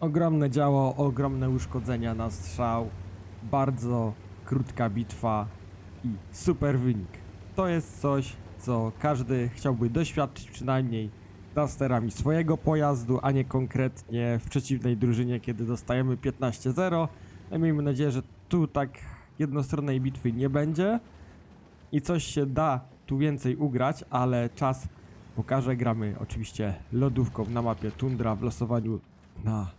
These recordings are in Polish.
Ogromne działo, ogromne uszkodzenia na strzał, bardzo krótka bitwa i super wynik. To jest coś, co każdy chciałby doświadczyć przynajmniej za sterami swojego pojazdu, a nie konkretnie w przeciwnej drużynie, kiedy dostajemy 15-0. No miejmy nadzieję, że tu tak jednostronnej bitwy nie będzie i coś się da tu więcej ugrać, ale czas pokaże. Gramy oczywiście lodówką na mapie Tundra w losowaniu na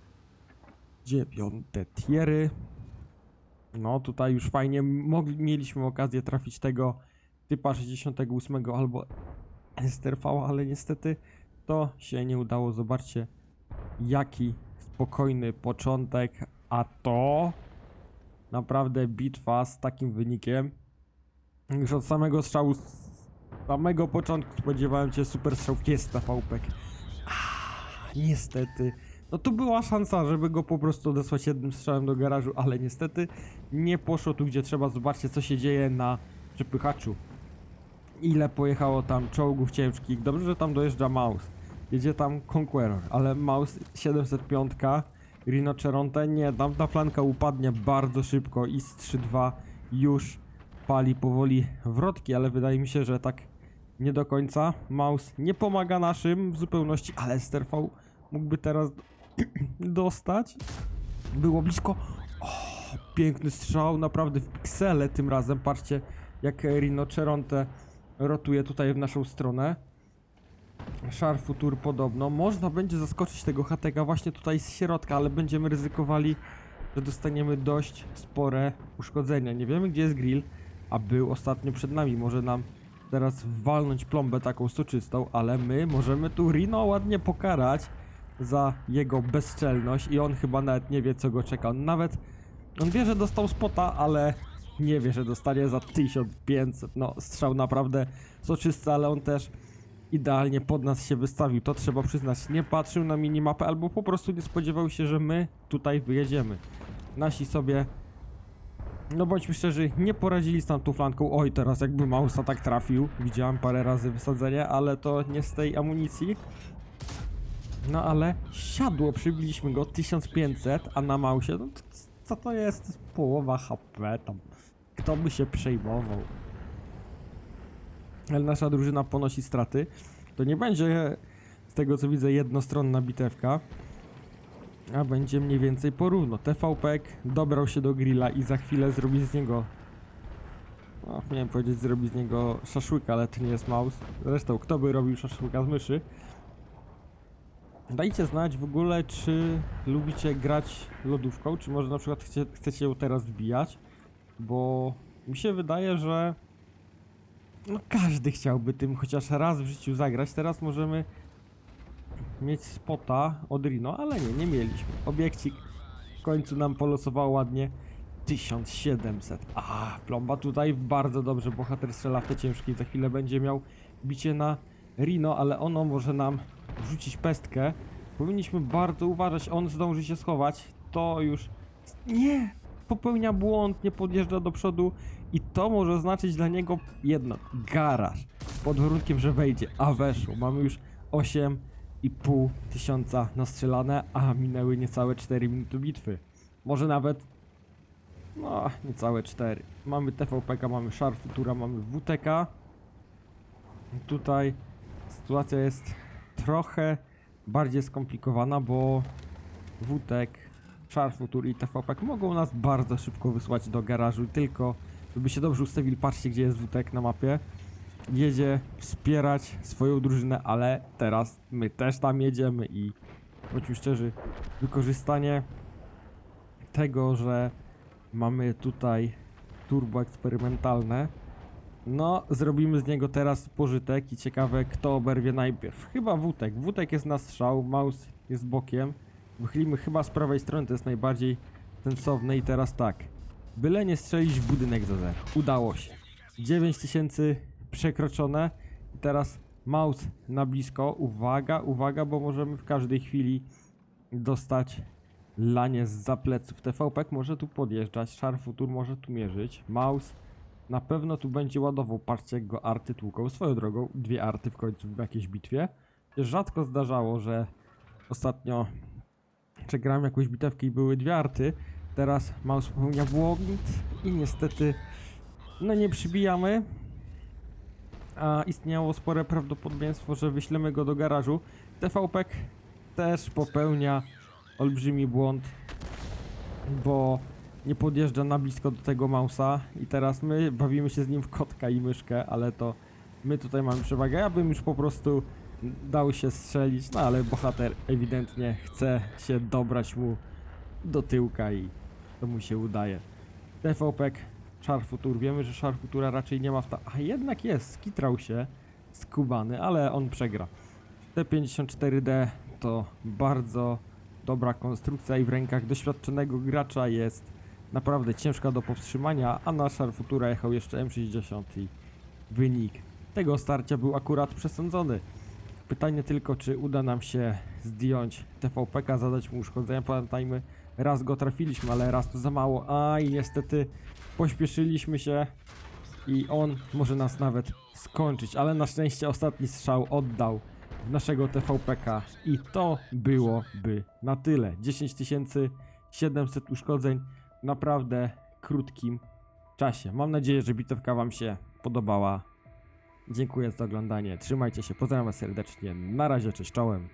dziewiąte tiery. No tutaj już fajnie mogli, mieliśmy okazję trafić tego typa 68 albo STRV, ale niestety to się nie udało. Zobaczcie jaki spokojny początek, a to naprawdę bitwa z takim wynikiem. Już od samego strzału, z samego początku spodziewałem się super strzał jest. Ah, Niestety. No tu była szansa, żeby go po prostu odesłać jednym strzałem do garażu, ale niestety nie poszło tu gdzie trzeba. Zobaczcie co się dzieje na przepychaczu. Ile pojechało tam czołgów ciężkich. Dobrze, że tam dojeżdża Maus. Jedzie tam Conqueror, ale Maus 705, Rhinoceronte, nie, tam ta flanka upadnie bardzo szybko i z 3-2 już pali powoli wrotki, ale wydaje mi się, że tak nie do końca. Maus nie pomaga naszym w zupełności, ale STRV mógłby teraz dostać. Było blisko. O, piękny strzał, naprawdę w piksele tym razem. Patrzcie, jak Rhinoceronte rotuje tutaj w naszą stronę. Szar Futur podobno. Można będzie zaskoczyć tego HTK właśnie tutaj z środka, ale będziemy ryzykowali, że dostaniemy dość spore uszkodzenia. Nie wiemy gdzie jest grill, a był ostatnio przed nami. Może nam teraz walnąć plombę taką soczystą, ale my możemy tu Rino ładnie pokarać za jego bezczelność i on chyba nawet nie wie co go czeka. On nawet, on wie, że dostał spota, ale nie wie, że dostanie za 1500. No, strzał naprawdę soczysty, ale on też idealnie pod nas się wystawił. To trzeba przyznać. Nie patrzył na minimapę albo po prostu nie spodziewał się, że my tutaj wyjedziemy. Nasi sobie, no bądźmy szczerzy, nie poradzili z tamtą flanką. Oj, teraz jakby Mausa tak trafił. Widziałem parę razy wysadzenie, ale to nie z tej amunicji. No ale siadło, przybiliśmy go 1500, a na Mausie, no to, co to jest? Połowa HP tam. Kto by się przejmował? ale nasza drużyna ponosi straty, to nie będzie z tego co widzę jednostronna bitewka, a będzie mniej więcej porówno. TVP dobrał się do grilla i za chwilę zrobi z niego no, miałem powiedzieć zrobi z niego szaszłyka, ale to nie jest mouse. Zresztą, kto by robił szaszłyka z myszy? Dajcie znać w ogóle, czy lubicie grać lodówką, czy może na przykład chcie, chcecie ją teraz wbijać, bo mi się wydaje, że no każdy chciałby tym chociaż raz w życiu zagrać. Teraz możemy mieć spota od Rino, ale nie, nie mieliśmy. Obiekcik w końcu nam polosował ładnie 1700. A, plomba tutaj bardzo dobrze. Bohater strzela w te ciężkiej. Za chwilę będzie miał bicie na Rino, ale ono może nam rzucić pestkę. Powinniśmy bardzo uważać. On zdąży się schować. To już... Nie! Popełnia błąd, nie podjeżdża do przodu i to może oznaczyć dla niego jedno, garaż. Pod warunkiem, że wejdzie, a weszło. Mamy już 8,5 tysiąca nastrzelane, a minęły niecałe 4 minuty bitwy. Może nawet, no, niecałe 4. Mamy TVPK, mamy Szar Futura, mamy WTK. Tutaj sytuacja jest trochę bardziej skomplikowana, bo WTK Szar Futur i TVP mogą nas bardzo szybko wysłać do garażu, tylko żeby się dobrze ustawili, patrzcie gdzie jest WTEK na mapie. Jedzie wspierać swoją drużynę, ale teraz my też tam jedziemy i bądźmy szczerzy, wykorzystanie tego, że mamy tutaj turbo eksperymentalne, no zrobimy z niego teraz pożytek i ciekawe kto oberwie najpierw. Chyba WTEK. WTEK jest na strzał, mouse jest bokiem. Wychylimy chyba z prawej strony, to jest najbardziej sensowne i teraz tak. Byle nie strzelić w budynek za zero. Udało się. 9000 przekroczone. I teraz mouse na blisko. Uwaga, uwaga, bo możemy w każdej chwili dostać lanie z zapleców. TVP może tu podjeżdżać, Szar Futur może tu mierzyć. Mouse na pewno tu będzie ładował. Patrzcie jak go arty tłuką. Swoją drogą, dwie arty w końcu w jakiejś bitwie. Rzadko zdarzało, że ostatnio że gram jakąś bitewkę i były dwie arty. Teraz mouse popełnia błąd i niestety no nie przybijamy. A istniało spore prawdopodobieństwo, że wyślemy go do garażu. TVP też popełnia olbrzymi błąd, bo nie podjeżdża na blisko do tego mausa i teraz my bawimy się z nim w kotka i myszkę, ale to my tutaj mamy przewagę. Ja bym już po prostu dał się strzelić, no ale bohater ewidentnie chce się dobrać mu do tyłka i to mu się udaje. TVP Szarfutur, wiemy, że Szarfutura raczej nie ma w ta... A jednak jest, skitrał się skubany, ale on przegra. T54D to bardzo dobra konstrukcja i w rękach doświadczonego gracza jest naprawdę ciężka do powstrzymania, a na Szarfutura jechał jeszcze M60 i wynik tego starcia był akurat przesądzony. Pytanie tylko, czy uda nam się zdjąć TVP-ka, zadać mu uszkodzenia. Pamiętajmy, raz go trafiliśmy, ale raz to za mało. A i niestety pośpieszyliśmy się i on może nas nawet skończyć, ale na szczęście ostatni strzał oddał naszego TVP-ka i to byłoby na tyle. 10 700 uszkodzeń naprawdę krótkim czasie. Mam nadzieję, że bitewka Wam się podobała. Dziękuję za oglądanie. Trzymajcie się. Pozdrawiam Was serdecznie. Na razie, cześć czołem.